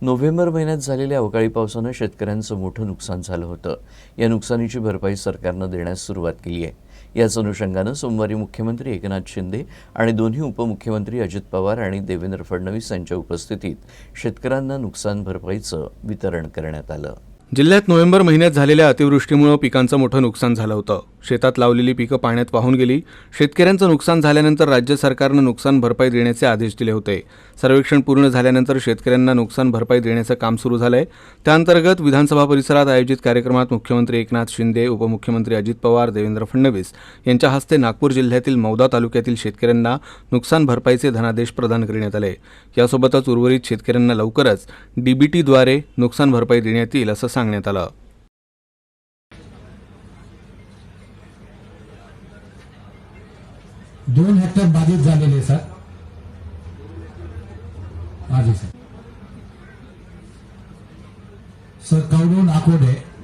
November महिन्यात झालेल्या अवकाळी पावसानं शेतकऱ्यांचं मोठं नुकसान झालं होतं. या नुकसानीची भरपाई सरकारनं देण्यास सुरुवात केली आहे. याच अनुषंगानं सोमवारी मुख्यमंत्री एकनाथ शिंदे आणि दोन्ही उपमुख्यमंत्री अजित पवार आणि देवेंद्र फडणवीस यांच्या उपस्थितीत शेतकऱ्यांना नुकसान भरपाईचं वितरण करण्यात आलं. जिल्ह्यात नोव्हेंबर महिन्यात झालेल्या अतिवृष्टीमुळे पिकांचं मोठं नुकसान झालं होतं. शेतात लावलेली पिकं पाण्यात वाहून गेली. शेतकऱ्यांचं नुकसान झाल्यानंतर राज्य सरकारनं नुकसान भरपाई देण्याचे आदेश दिले होते. सर्वेक्षण पूर्ण झाल्यानंतर शेतकऱ्यांना नुकसान भरपाई देण्याचं काम सुरू झालंय. त्याअंतर्गत विधानसभा परिसरात आयोजित कार्यक्रमात मुख्यमंत्री एकनाथ शिंदे उपमुख्यमंत्री अजित पवार देवेंद्र फडणवीस यांच्या हस्ते नागपूर जिल्ह्यातील मौदा तालुक्यातील शेतकऱ्यांना नुकसान भरपाईचे धनादेश प्रदान करण्यात आले. यासोबतच उर्वरित शेतकऱ्यांना लवकरच डीबीटीद्वारे नुकसान भरपाई देण्यात येईल असं सांगण्यात आलं. दोन हेक्टर बाधित झालेले सर. हाजी सर. सर कवडून आकोडे